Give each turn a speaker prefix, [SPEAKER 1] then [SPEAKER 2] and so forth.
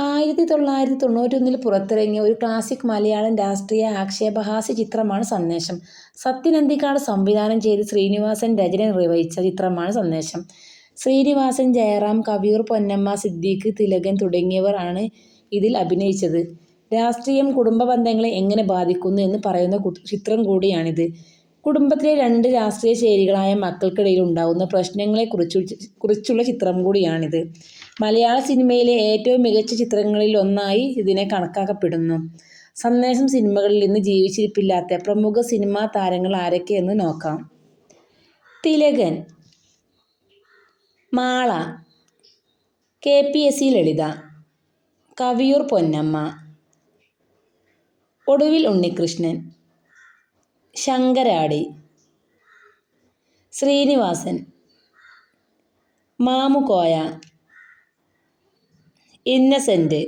[SPEAKER 1] ആയിരത്തി തൊള്ളായിരത്തി തൊണ്ണൂറ്റൊന്നിൽ പുറത്തിറങ്ങിയ ഒരു ക്ലാസിക് മലയാളം രാഷ്ട്രീയ ആക്ഷേപഹാസ്യ ചിത്രമാണ് സന്ദേശം. സത്യൻ അന്തിക്കാട് സംവിധാനം ചെയ്ത് ശ്രീനിവാസൻ രചന നിർവഹിച്ച ചിത്രമാണ് സന്ദേശം. ശ്രീനിവാസൻ, ജയറാം, കവിയൂർ പൊന്നമ്മ, സിദ്ദീഖ്, തിലകൻ തുടങ്ങിയവർ ആണ് ഇതിൽ അഭിനയിച്ചത്. രാഷ്ട്രീയം കുടുംബ ബന്ധങ്ങളെ എങ്ങനെ ബാധിക്കുന്നു എന്ന് പറയുന്ന ചിത്രം കൂടിയാണിത്. കുടുംബത്തിലെ രണ്ട് രാഷ്ട്രീയ ശൈലികളായ മക്കൾക്കിടയിൽ ഉണ്ടാകുന്ന പ്രശ്നങ്ങളെ കുറിച്ചുള്ള ചിത്രം കൂടിയാണിത്. മലയാള സിനിമയിലെ ഏറ്റവും മികച്ച ചിത്രങ്ങളിൽ ഒന്നായി ഇതിനെ കണക്കാക്കപ്പെടുന്നു. സന്ദേശം സിനിമകളിൽ ഇന്ന് ജീവിച്ചിരിപ്പില്ലാത്ത പ്രമുഖ സിനിമാ താരങ്ങൾ ആരൊക്കെയെന്ന് നോക്കാം. Thilakan, Mala, K. P. S. C Lalitha, Kaviyoor Ponnamma, Oduvil Unnikrishnan, Sankaradi, Sreenivasan, Mamukkoya, Innocent